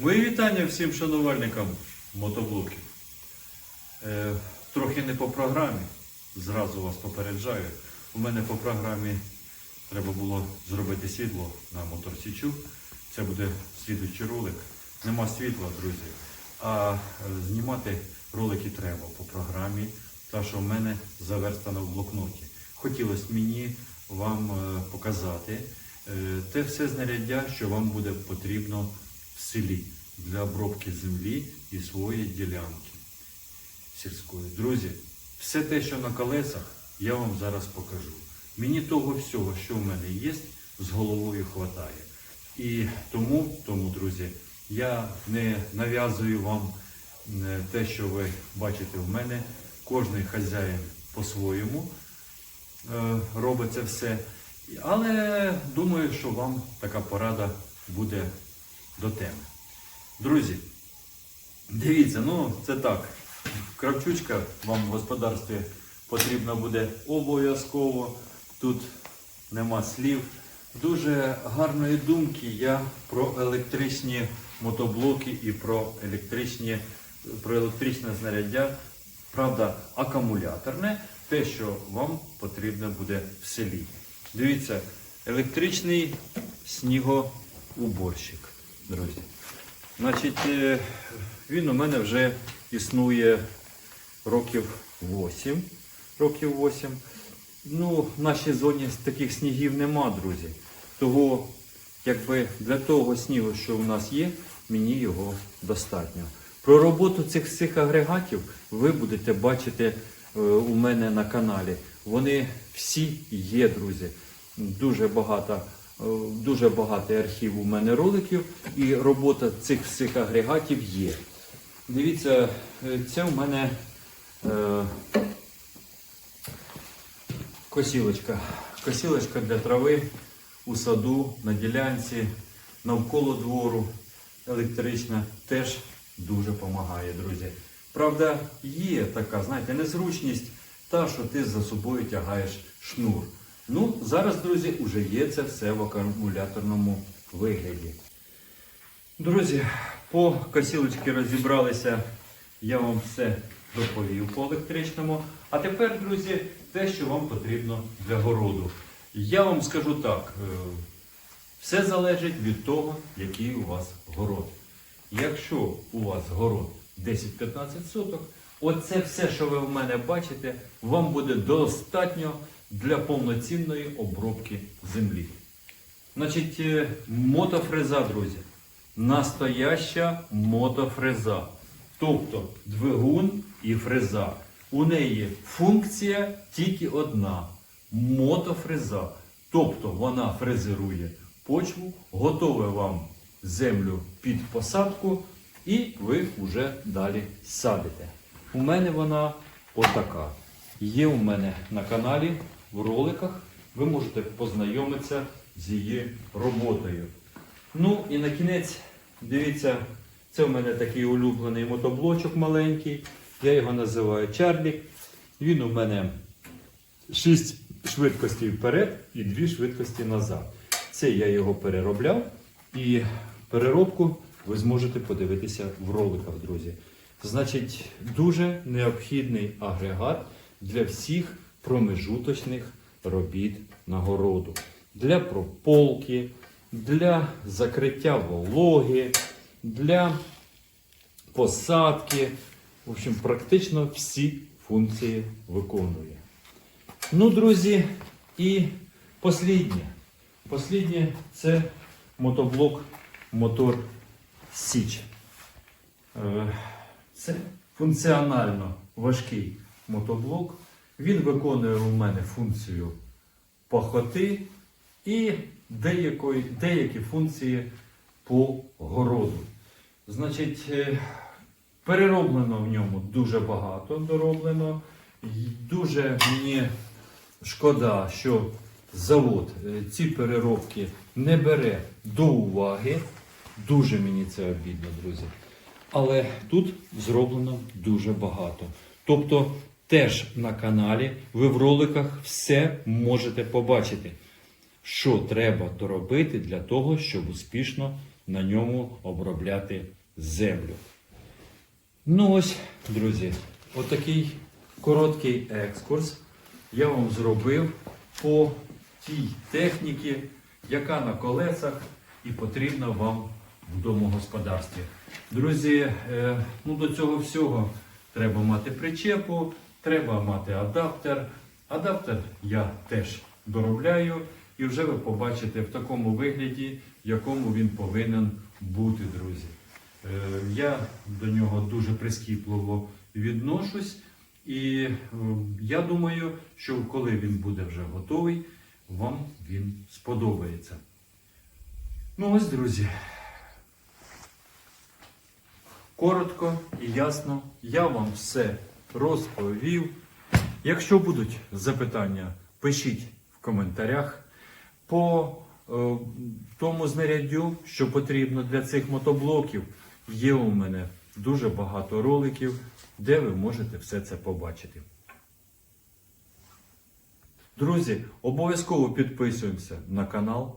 Мої вітання всім шанувальникам мотоблоків. Е, трохи не по програмі, зразу вас попереджаю. У мене по програмі треба було зробити світло на моторсічу. Це буде слідуючий ролик. Нема світла, друзі. А е, знімати ролики треба по програмі, та що в мене заверстано в блокноті. Хотілося мені вам е, показати е, те все знаряддя, що вам буде потрібно в селі для обробки землі і своєї ділянки сільської. Друзі, все те, що на колесах, я вам зараз покажу. Мені того всього, що в мене є, з головою хватає. І тому, тому, друзі, я не нав'язую вам те, що ви бачите в мене. Кожний хазяїн по-своєму е, робить це все. Але думаю, що вам така порада буде до теми. Друзі, дивіться, ну це так. Кравчучка вам в господарстві потрібна буде обов'язково. Тут нема слів. Дуже гарної думки я про електричні мотоблоки і про електричні, про електричне знаряддя. Правда, акумуляторне, те, що вам потрібно буде в селі. Дивіться, електричний снігоуборщик, друзі. Значить, е, він у мене вже існує років 8. Років 8. Ну, в нашій зоні таких снігів нема, друзі. Того, якби для того снігу, що в нас є, мені його достатньо. Про роботу цих всіх агрегатів ви будете бачити е, у мене на каналі. Вони всі є, друзі. Дуже багато, дуже багатий архів у мене роликів, і робота цих всіх агрегатів є. Дивіться, е, це у мене е, косілочка. Косілочка для трави у саду, на ділянці, навколо двору. Електрична теж дуже допомагає, друзі. Правда, є така, знаєте, незручність, та, що ти за собою тягаєш шнур. Ну, зараз, друзі, вже є це все в акумуляторному вигляді. Друзі, по косілочці розібралися, я вам все доповів по електричному. А тепер, друзі, те, що вам потрібно для городу. Я вам скажу так, е, все залежить від того, який у вас город. Якщо у вас город 10-15 соток, оце все, що ви в мене бачите, вам буде достатньо для повноцінної обробки землі. Значить, е, мотофреза, друзі. Настояща мотофреза. Тобто двигун і фреза. У неї функція тільки одна мотофреза. Тобто вона фрезерує почву, готове вам землю під посадку, і ви вже далі садите. У мене вона отака. Є у мене на каналі в роликах. Ви можете познайомитися з її роботою. Ну і на кінець, дивіться, це в мене такий улюблений мотоблочок маленький. Я його називаю Чарлі. Він у мене 6 швидкостей вперед і 2 швидкості назад. Це я його переробляв. І переробку ви зможете подивитися в роликах, друзі. Значить, дуже необхідний агрегат для всіх промежуточних робіт на городу. Для прополки, для закриття вологи, для посадки. В общем, практично всі функції виконує. Ну, друзі, і посліднє. Посліднє це мотоблок Мотор Січ. Е, Це функціонально важкий мотоблок. Він виконує у мене функцію пахоти і деякої, деякі функції по городу. Значить, е, перероблено в ньому дуже багато дороблено. Дуже мені шкода, що завод е, ці переробки не бере до уваги. Дуже мені це обідно, друзі. Але тут зроблено дуже багато. Тобто, теж на каналі ви в роликах все можете побачити, що треба доробити для того, щоб успішно на ньому обробляти землю. Ну ось, друзі, отакий короткий екскурс я вам зробив по тій техніці, яка на колесах і потрібна вам в домогосподарстві. Друзі, е, ну до цього всього треба мати причепу, треба мати адаптер. Адаптер я теж доробляю, і вже ви побачите в такому вигляді, в якому він повинен бути, друзі. Е, Я до нього дуже прискіпливо відношусь, і е, я думаю, що коли він буде вже готовий, вам він сподобається. Ну ось, друзі. Коротко і ясно, я вам все розповів. Якщо будуть запитання, пишіть в коментарях. По е, тому знаряддю, що потрібно для цих мотоблоків, є у мене дуже багато роликів, де ви можете все це побачити. Друзі, обов'язково підписуємося на канал,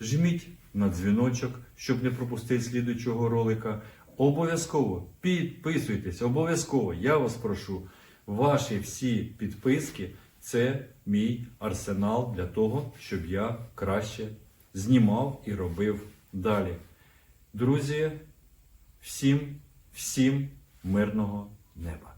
жміть на дзвіночок, щоб не пропустити слідуючого ролика. Обов'язково підписуйтесь, обов'язково, я вас прошу. Ваші всі підписки це мій арсенал для того, щоб я краще знімав і робив далі. Друзі, всім, всім мирного неба!